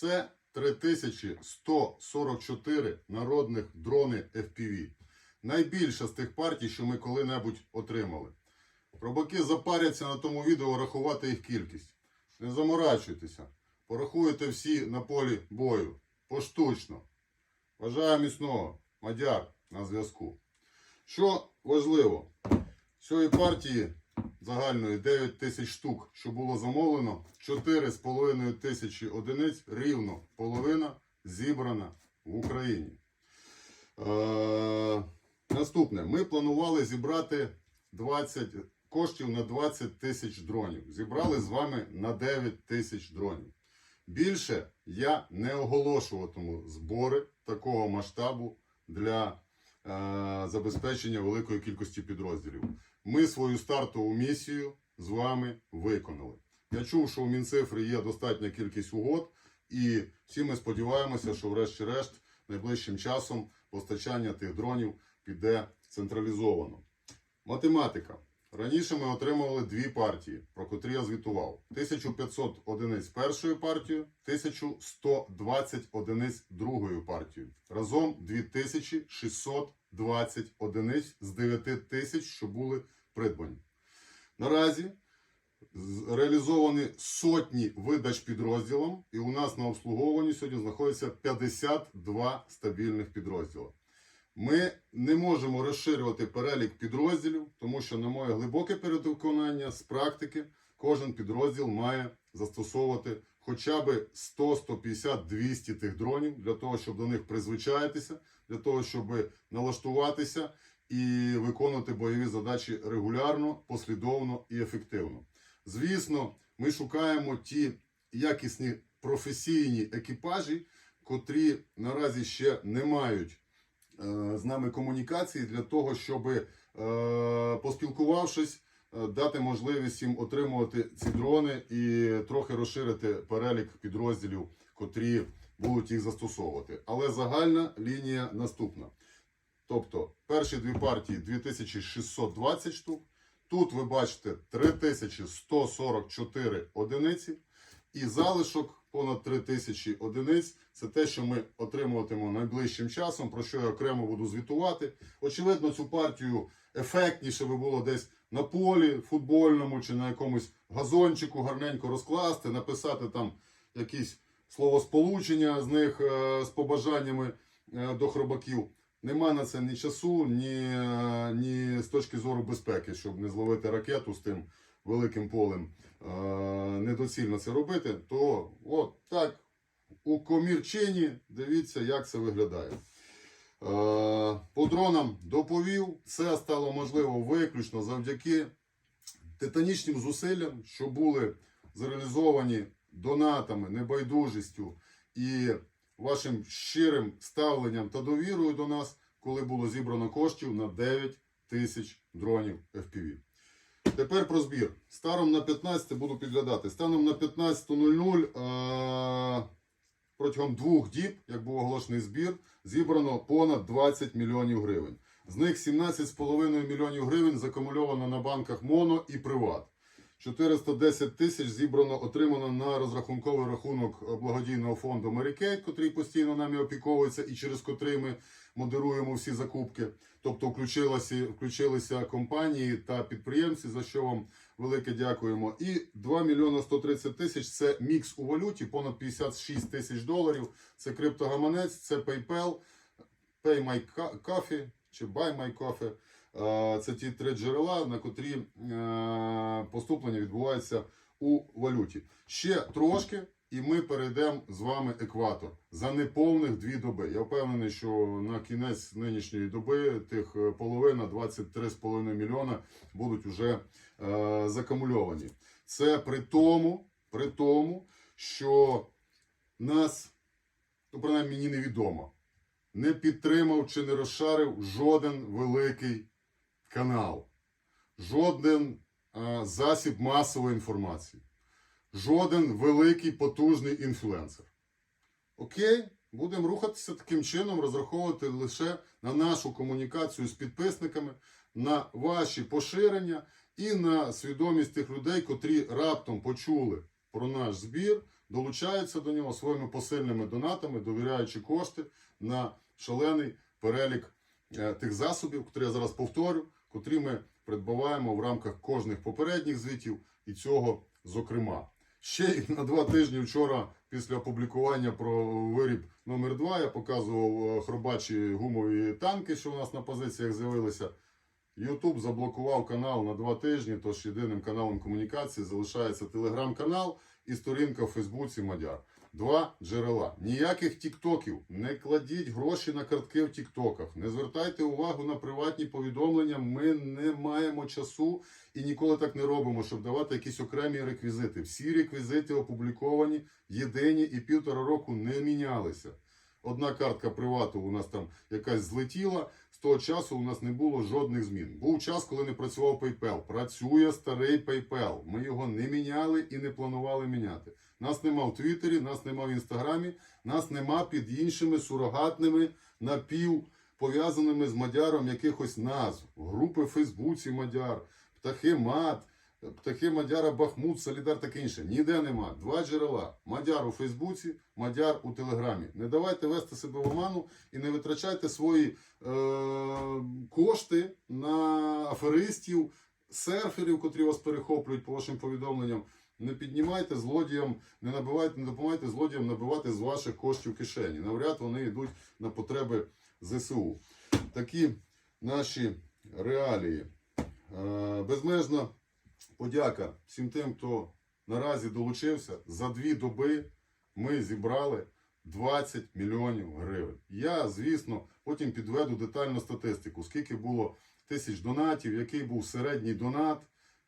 Це 3144 народних дрони FPV. Найбільша з тих партій, що ми коли-небудь отримали. Робаки запаряться на тому відео рахувати їх кількість. Не заморачуйтеся. Порахуйте всі на полі бою. Поштучно. Бажаю міцного. Мадяр на зв'язку. Що важливо, цієї партії загальної 9 тисяч штук, що було замовлено, 4,5 тисячі одиниць, рівно половина зібрана в Україні. Е, наступне. Ми планували зібрати 20 коштів на 20 тисяч дронів. Зібрали з вами на 9 тисяч дронів. Більше я не оголошуватиму збори такого масштабу для е, забезпечення великої кількості підрозділів. Ми свою стартову місію з вами виконали. Я чув, що у Мінцифри є достатня кількість угод, і всі ми сподіваємося, що врешті-решт найближчим часом постачання тих дронів піде централізовано. Математика. Раніше ми отримували дві партії, про котрі я звітував: 1500 одиниць першою партією, 1120 одиниць другою партією. Разом 2620 одиниць з 9000, що були придбані. Наразі реалізовані сотні видач підрозділам, і у нас на обслуговуванні сьогодні знаходиться 52 стабільних підрозділа. Ми не можемо розширювати перелік підрозділів, тому що, на моє глибоке переконання з практики, кожен підрозділ має застосовувати хоча б 100, 150, 200 тих дронів для того, щоб до них призвичаїтися, для того, щоб налаштуватися і виконувати бойові задачі регулярно, послідовно і ефективно. Звісно, ми шукаємо ті якісні професійні екіпажі, котрі наразі ще не мають е, з нами комунікації для того, щоб е, поспілкувавшись, дати можливість їм отримувати ці дрони і трохи розширити перелік підрозділів, котрі будуть їх застосовувати. Але загальна лінія наступна. Тобто, перші дві партії 2620 штук. Тут ви бачите 3144 одиниці. І залишок понад 3000 одиниць. Це те, що ми отримуватимемо найближчим часом, про що я окремо буду звітувати. Очевидно, цю партію ефектніше би було десь на полі футбольному чи на якомусь газончику гарненько розкласти, написати там якісь словосполучення з них е, з побажаннями е, до хробаків. Нема на це ні часу, ні, е, ні з точки зору безпеки, щоб не зловити ракету з тим великим полем. Недоцільно це робити, то от так у комірчині дивіться, як це виглядає. Е, По дронам доповів, це стало можливо виключно завдяки титанічним зусиллям, що були зреалізовані донатами, небайдужістю і вашим щирим ставленням та довірою до нас, коли було зібрано коштів на 9 тисяч дронів FPV. Тепер про збір. Станом на 15 буду підглядати. Станом на 15.00 е, протягом двох діб, як був оголошений збір, зібрано понад 20 мільйонів гривень. З них 17,5 мільйонів гривень закумульовано на банках Моно і Приват. 410 тисяч зібрано, отримано на розрахунковий рахунок благодійного фонду Мерікейт, котрий постійно нами опіковується і через котрий ми модеруємо всі закупки. Тобто включилися, включилися компанії та підприємці, за що вам велике дякуємо. І 2 мільйона 130 тисяч це мікс у валюті, понад 56 тисяч доларів. Це криптогаманець, це PayPal, Pay чи Buy My. Е, Це ті три джерела, на котрі е, поступлення відбувається у валюті. Ще трошки, і ми перейдемо з вами екватор за неповних дві доби. Я впевнений, що на кінець нинішньої доби тих е, половина 23,5 мільйона будуть вже закамульовані. Це при тому, при тому, що нас, ну принаймні мені невідомо, не підтримав чи не розшарив жоден великий канал, жоден е, засіб масової інформації, жоден великий потужний інфлюенсер. Окей, будемо рухатися таким чином, розраховувати лише на нашу комунікацію з підписниками, на ваші поширення і на свідомість тих людей, котрі раптом почули про наш збір, долучаються до нього своїми посильними донатами, довіряючи кошти на шалений перелік е, тих засобів, які я зараз повторю, котрі ми придбаваємо в рамках кожних попередніх звітів і цього зокрема. Ще на два тижні вчора, після опублікування про виріб номер 2 я показував е, хробачі гумові танки, що у нас на позиціях з'явилися. Ютуб заблокував канал на два тижні, тож єдиним каналом комунікації залишається телеграм-канал і сторінка в Фейсбуці Мадяр. Два джерела. Ніяких тіктоків. Не кладіть гроші на картки в тіктоках. Не звертайте увагу на приватні повідомлення. Ми не маємо часу і ніколи так не робимо, щоб давати якісь окремі реквізити. Всі реквізити опубліковані, єдині і півтора року не мінялися. Одна картка привату у нас там якась злетіла. З того часу у нас не було жодних змін. Був час, коли не працював PayPal. Працює старий PayPal. Ми його не міняли і не планували міняти. Нас нема в Твіттері, нас нема в Інстаграмі, нас нема під іншими сурогатними напів пов'язаними з Мадяром якихось назв. Групи в Фейсбуці Мадяр, Птахи Мат, Птахи Мадяра Бахмут, Солідар таке інше. Ніде нема. Два джерела. Мадяр у Фейсбуці, Мадяр у Телеграмі. Не давайте вести себе в оману і не витрачайте свої е, кошти на аферистів, серферів, котрі вас перехоплюють по вашим повідомленням. Не піднімайте злодіям, не набивайте, не допомагайте злодіям набивати з ваших коштів кишені. Навряд вони йдуть на потреби ЗСУ. Такі наші реалії. Е, Безмежна подяка всім тим, хто наразі долучився. За дві доби ми зібрали 20 мільйонів гривень. Я, звісно, потім підведу детальну статистику, скільки було тисяч донатів, який був середній донат.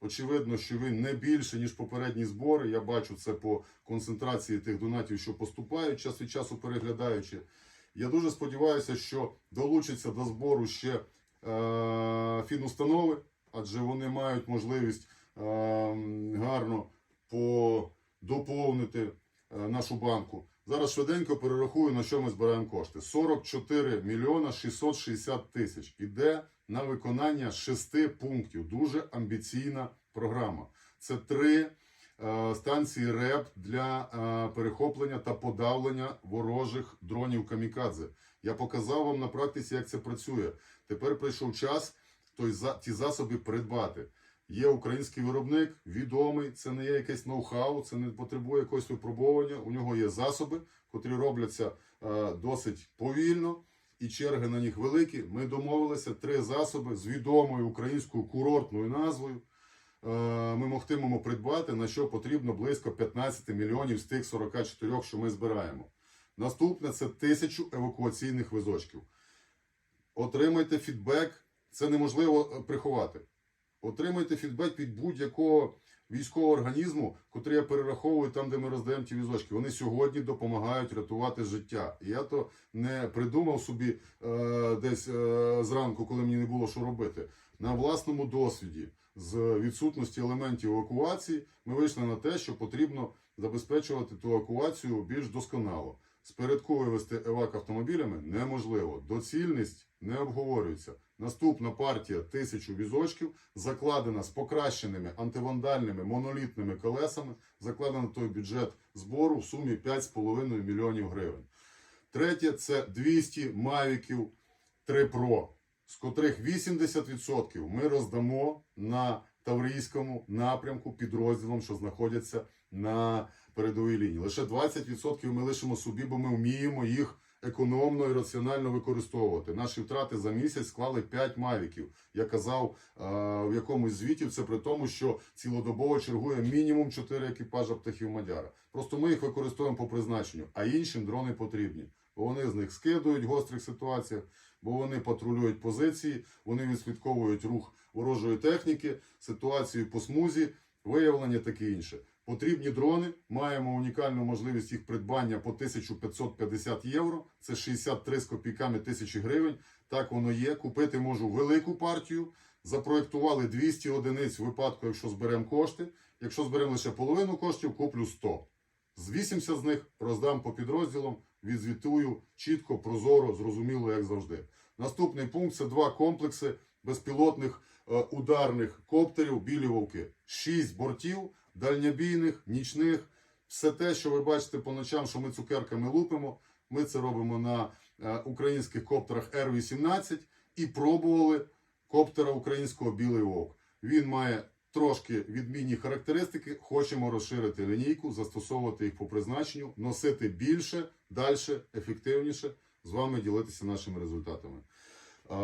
Очевидно, що він не більше, ніж попередні збори. Я бачу це по концентрації тих донатів, що поступають час від часу переглядаючи. Я дуже сподіваюся, що долучаться до збору ще е, фінустанови, адже вони мають можливість е, гарно подоповнити е, нашу банку. Зараз швиденько перерахую, на що ми збираємо кошти. 44 мільйона 660 тисяч іде на виконання шести пунктів. Дуже амбіційна програма. Це три е, станції РЕП для е, перехоплення та подавлення ворожих дронів камікадзе. Я показав вам на практиці, як це працює. Тепер прийшов час той, за, ті засоби придбати. Є український виробник, відомий, це не є якесь ноу-хау, це не потребує якогось випробування. У нього є засоби, котрі робляться е, досить повільно, і черги на них великі. Ми домовилися три засоби з відомою українською курортною назвою. Е, ми могтимемо придбати, на що потрібно близько 15 мільйонів з тих 44, що ми збираємо. Наступне це тисячу евакуаційних визочків. Отримайте фідбек, це неможливо е, приховати. Отримайте фідбек від будь-якого військового організму, котрий я перераховую там, де ми роздаємо ті візочки. Вони сьогодні допомагають рятувати життя. І я то не придумав собі е, десь е, зранку, коли мені не було що робити. На власному досвіді з відсутності елементів евакуації ми вийшли на те, що потрібно забезпечувати ту евакуацію більш досконало. Спередку вивести евак автомобілями неможливо. Доцільність не обговорюється. Наступна партія тисячу візочків закладена з покращеними антивандальними монолітними колесами. Закладено той бюджет збору в сумі 5,5 мільйонів гривень. Третє це 200 мавіків 3 Pro, з котрих 80% ми роздамо на Таврійському напрямку підрозділам, що знаходяться на передовій лінії. Лише 20% ми лишимо собі, бо ми вміємо їх економно і раціонально використовувати. Наші втрати за місяць склали 5 мавіків. Я казав е, в якомусь звіті, це при тому, що цілодобово чергує мінімум 4 екіпажа птахів Мадяра. Просто ми їх використовуємо по призначенню, а іншим дрони потрібні. Бо вони з них скидують в гострих ситуаціях, бо вони патрулюють позиції, вони відслідковують рух ворожої техніки, ситуацію по смузі, виявлення таке інше. Потрібні дрони, маємо унікальну можливість їх придбання по 1550 євро. Це 63 з копійками тисячі гривень. Так воно є. Купити можу велику партію. Запроєктували 200 одиниць в випадку, якщо зберемо кошти. Якщо зберемо лише половину коштів, куплю 100. З 80 з них роздам по підрозділам, відзвітую чітко, прозоро, зрозуміло, як завжди. Наступний пункт це два комплекси безпілотних е, ударних коптерів білі вовки. Шість бортів дальнобійних, нічних. все те, що ви бачите по ночам, що ми цукерками лупимо, ми це робимо на е, українських коптерах Р-18 і пробували коптера українського Білий Вовк. Він має трошки відмінні характеристики. Хочемо розширити лінійку, застосовувати їх по призначенню, носити більше, далі, ефективніше, з вами ділитися нашими результатами. Е,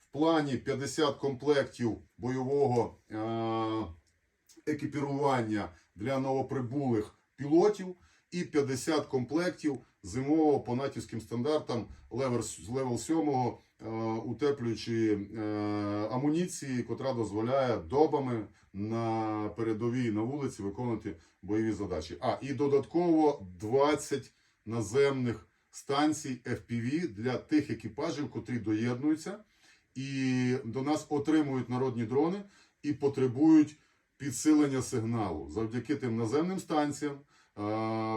В плані 50 комплектів бойового е, екіпірування для новоприбулих пілотів і 50 комплектів зимового по натівським стандартам левел, левел 7 е, утеплюючи е, амуніції, котра дозволяє добами на передовій на вулиці виконувати бойові задачі. А і додатково 20 наземних станцій FPV для тих екіпажів, котрі доєднуються і до нас отримують народні дрони і потребують підсилення сигналу. Завдяки тим наземним станціям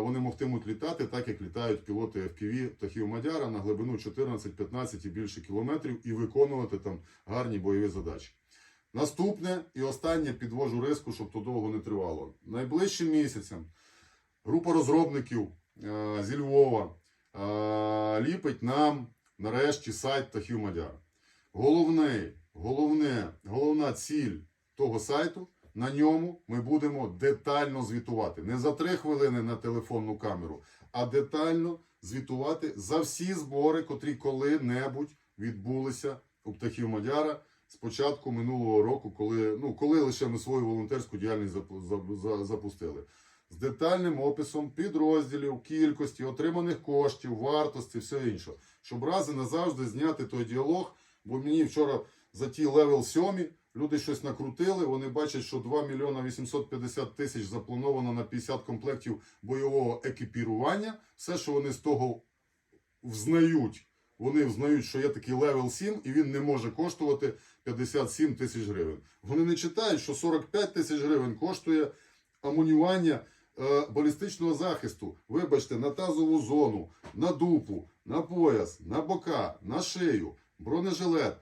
вони могтимуть літати так, як літають пілоти FPV птахів Мадяра на глибину 14, 15 і більше кілометрів і виконувати там гарні бойові задачі. Наступне і останнє підвожу риску, щоб то довго не тривало. Найближчим місяцем група розробників зі Львова ліпить нам нарешті сайт птахів Мадяра. Головне, головна ціль того сайту. На ньому ми будемо детально звітувати. Не за три хвилини на телефонну камеру, а детально звітувати за всі збори, котрі коли-небудь відбулися у птахів Мадяра з початку минулого року, коли, ну, коли лише ми свою волонтерську діяльність запу- за- за- запустили. З детальним описом підрозділів, кількості, отриманих коштів, вартості, все інше. Щоб раз і назавжди зняти той діалог, бо мені вчора за ті левел 7 люди щось накрутили, вони бачать, що 2 мільйона 850 тисяч заплановано на 50 комплектів бойового екіпірування. Все, що вони з того взнають, вони взнають, що є такий левел 7, і він не може коштувати 57 тисяч гривень. Вони не читають, що 45 тисяч гривень коштує амунювання е, балістичного захисту. Вибачте, на тазову зону, на дупу, на пояс, на бока, на шию, бронежилет,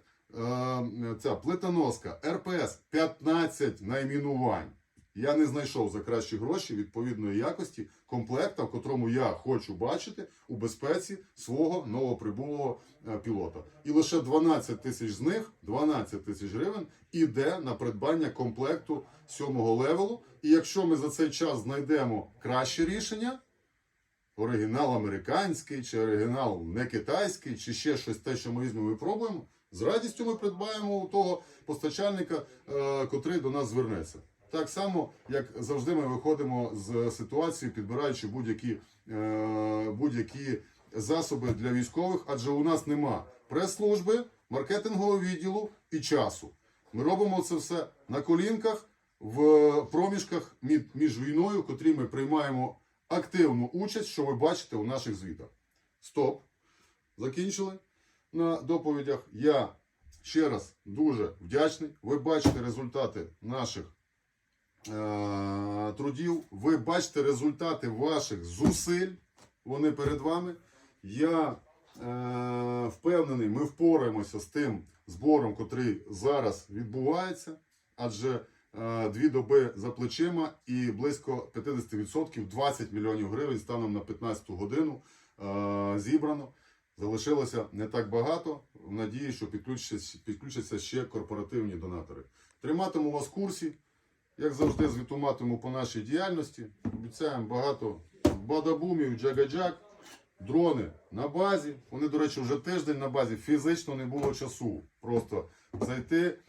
ця плитоноска, РПС 15 найменувань. Я не знайшов за кращі гроші відповідної якості комплекта, в котрому я хочу бачити у безпеці свого новоприбулого е, пілота. І лише 12 тисяч з них, 12 тисяч гривень, іде на придбання комплекту сьомого левелу. І якщо ми за цей час знайдемо краще рішення, оригінал американський, чи оригінал не китайський, чи ще щось те, що ми візьмемо і пробуємо, з радістю ми придбаємо у того постачальника, е, котрий до нас звернеться. Так само, як завжди, ми виходимо з ситуації, підбираючи будь-які, е, будь-які засоби для військових, адже у нас нема прес-служби, маркетингового відділу і часу. Ми робимо це все на колінках, в проміжках між війною, в котрій ми приймаємо активну участь, що ви бачите у наших звітах. Стоп. Закінчили на доповідях. Я ще раз дуже вдячний. Ви бачите результати наших е- трудів. Ви бачите результати ваших зусиль. Вони перед вами. Я е- впевнений, ми впораємося з тим збором, котрий зараз відбувається. Адже е, дві доби за плечима і близько 50%, 20 мільйонів гривень станом на 15 годину е, зібрано. Залишилося не так багато. В надії, що підключаться, підключаться ще корпоративні донатори. Триматиму вас в курсі. Як завжди, звітуватиму по нашій діяльності. Обіцяємо багато бадабумів, джага-джаг. Дрони на базі. Вони, до речі, вже тиждень на базі. Фізично не було часу. Просто зайти,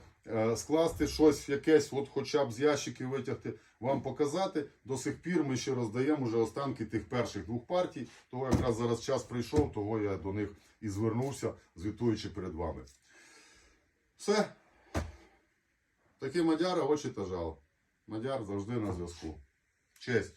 скласти щось якесь, от хоча б з ящиків витягти, вам показати. До сих пір ми ще роздаємо вже останки тих перших двох партій. Того якраз зараз час прийшов, того я до них і звернувся, звітуючи перед вами. Все. Такі мадяра, очі та жал. Мадяр завжди на зв'язку. Честь.